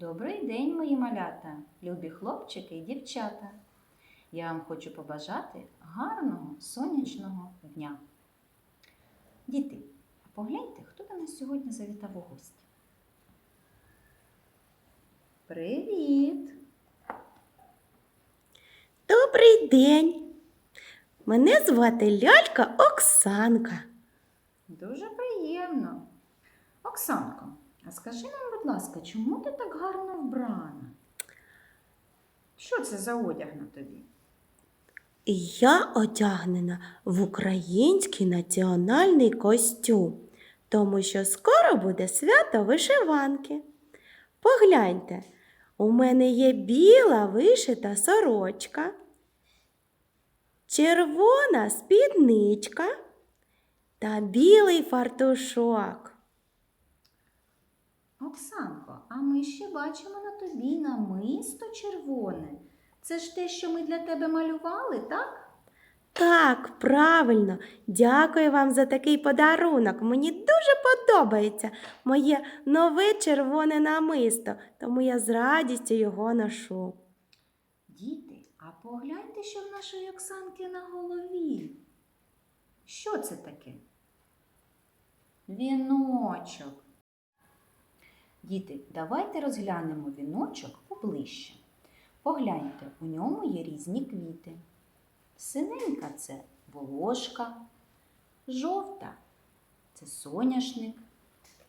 Добрий день, мої малята, любі хлопчики і дівчата. Я вам хочу побажати гарного сонячного дня. Діти, а погляньте, хто до нас сьогодні завітав у гості. Привіт! Добрий день. Мене звати лялька Оксанка. Дуже приємно. Оксанко, а скажи нам, будь ласка, чому ти так гарно вбрана? Що це за одяг на тобі? Я одягнена в український національний костюм, тому що скоро буде свято вишиванки. Погляньте, у мене є біла вишита сорочка, червона спідничка та білий фартушок. Оксанко, а ми ще бачимо на тобі намисто червоне. Це ж те, що ми для тебе малювали, так? Так, правильно. Дякую вам за такий подарунок. Мені дуже подобається моє нове червоне намисто, тому я з радістю його ношу. Діти, а погляньте, що в нашої Оксанки на голові. Що це таке? Віночок. Діти, давайте розглянемо віночок поближче. Погляньте, у ньому є різні квіти. Синенька це волошка, жовта це соняшник,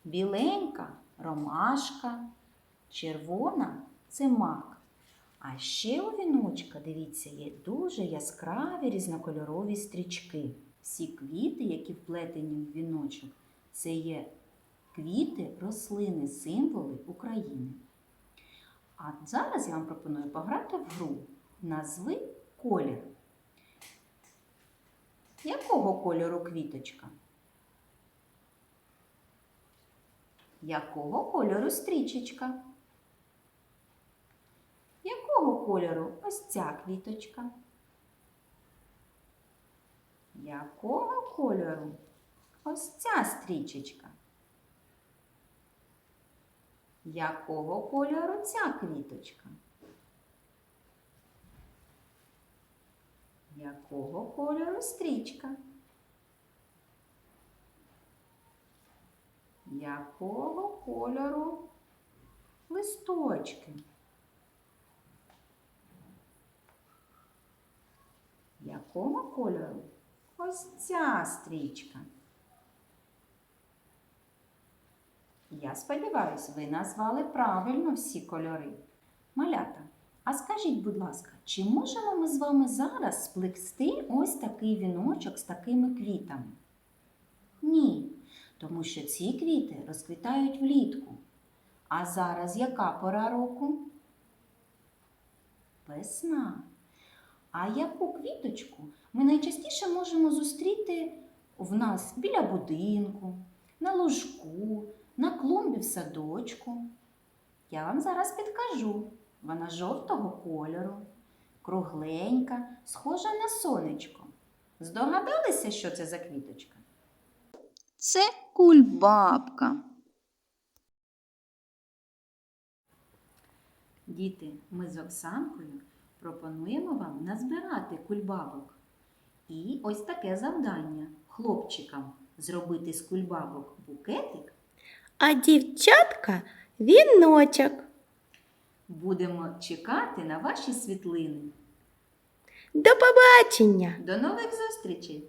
біленька ромашка, червона це мак. А ще у віночка, дивіться, є дуже яскраві різнокольорові стрічки. Всі квіти, які вплетені в віночок, це є квіти, рослини, символи України. А зараз я вам пропоную пограти в гру. Назви колір. Якого кольору квіточка? Якого кольору стрічечка? Якого кольору ось ця квіточка? Якого кольору ось ця стрічечка? Якого кольору ця квіточка? Якого кольору стрічка? Якого кольору листочки? Якого кольору? Ось ця стрічка. Я сподіваюся, ви назвали правильно всі кольори. Малята, а скажіть, будь ласка, чи можемо ми з вами зараз сплести ось такий віночок з такими квітами? Ні, тому що ці квіти розквітають влітку. А зараз яка пора року? Весна. А яку квіточку ми найчастіше можемо зустріти в нас біля будинку, на ложку, на клумбі в садочку? Я вам зараз підкажу. Вона жовтого кольору, кругленька, схожа на сонечко. Здогадалися, що це за квіточка? Це кульбабка. Діти, ми з Оксанкою пропонуємо вам назбирати кульбабок. І ось таке завдання хлопчикам зробити з кульбабок букетик. А дівчатка віночок. Будемо чекати на ваші світлини. До побачення! До нових зустрічей!